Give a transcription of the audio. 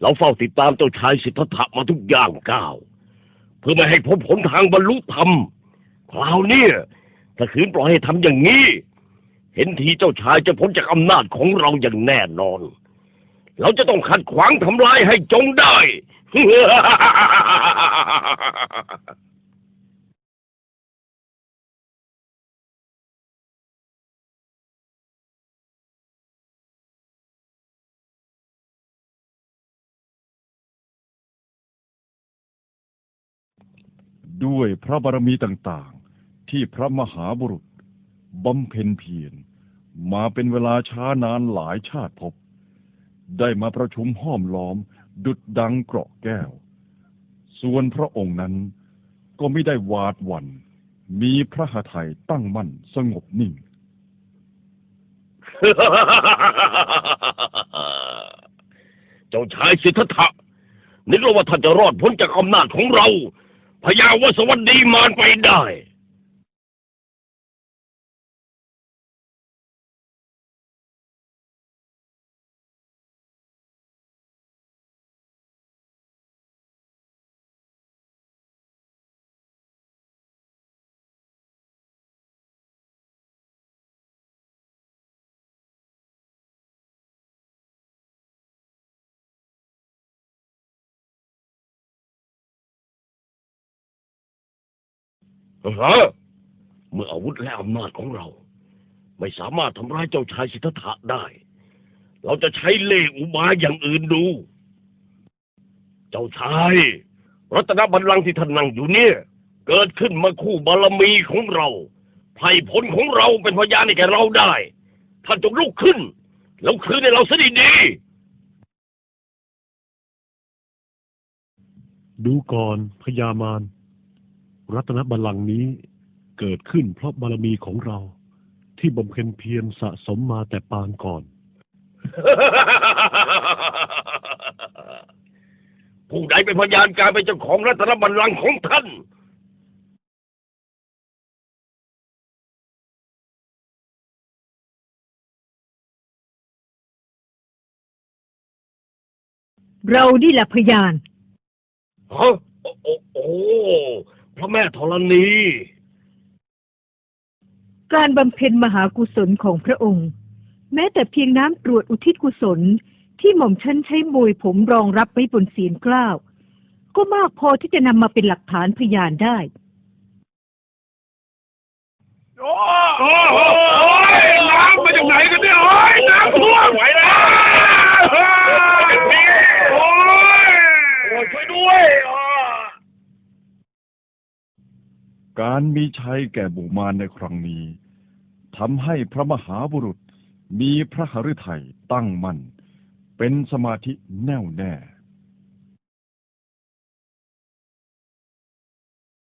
เราเฝ้าติดตามเจ้าชายสิทธัตถะมาทุกอย่างก้าว เพื่อไม่ให้พบผลทางบรรลุธรรม คราวนี้ถ้าขืนปล่อยให้ทำอย่างนี้ เห็นทีเจ้าชายจะพ้นจากอำนาจของเราอย่างแน่นอน เราจะต้องขัดขวางทำลายให้จงได้ ด้วยพระบารมีต่างๆ ที่พระมหาบุรุษบำเพ็ญเพียรมาเป็นเวลาช้านานหลายชาติภพได้มาประชุมห้อมล้อม ดุดดังเกราะแก้ว ส่วนพระองค์นั้นก็ไม่ได้หวาดหวั่นมีพระหทัยตั้งมั่นสงบนิ่ง เจ้าชายสิทธัตถะนึกว่าท่านจะรอดพ้นจากอำนาจของเรา พยาวสวัสดีมารไปได้ ฮะเมื่ออาวุธและอำนาจของเรา ไม่สามารถทำร้ายเจ้าชายสิทธัตถะได้ เราจะใช้เล่ห์อุบายอย่างอื่นดู เจ้าชาย รัตนบัลลังก์ที่ท่านนั่งอยู่เนี่ย เกิดขึ้นมาคู่บารมีของเราไพร่พลของเราเป็นพยานให้แก่เราได้ ท่านจงลุกขึ้น แล้วคืนให้เราซะดีๆดูก่อนพญามาร รัตนบัลลังก์นี้เกิดขึ้นเพราะบารมีของเรา ที่บำเพ็ญเพียรสะสมมาแต่ปางก่อน ผู้ใดเป็นพยานการเป็นเจ้าของรัตนบัลลังก์ของท่านเรานี่แหละพยานฮะโอ้โอ้โอ้ พระแม่ธรณี การบำเพ็ญมหากุศลของพระองค์ แม้แต่เพียงน้ำตรวจอุทิศกุศลที่หม่อมฉันใช้มวยผมรองรับไว้บนเสียนเกล้าก็มากพอที่จะนำมาเป็นหลักฐานพยานได้ โอ้โอ้โอ้ยน้ำมาจากไหนกันเนี่ยโอ้ยน้ำท่วมไหวแล้วโอ้ยโอ้ยช่วยด้วยอะ การมีชัยแก่บุมารในครั้งนี้ทำให้พระมหาบุรุษมีพระหฤทัยตั้งมั่นเป็นสมาธิแน่วแน่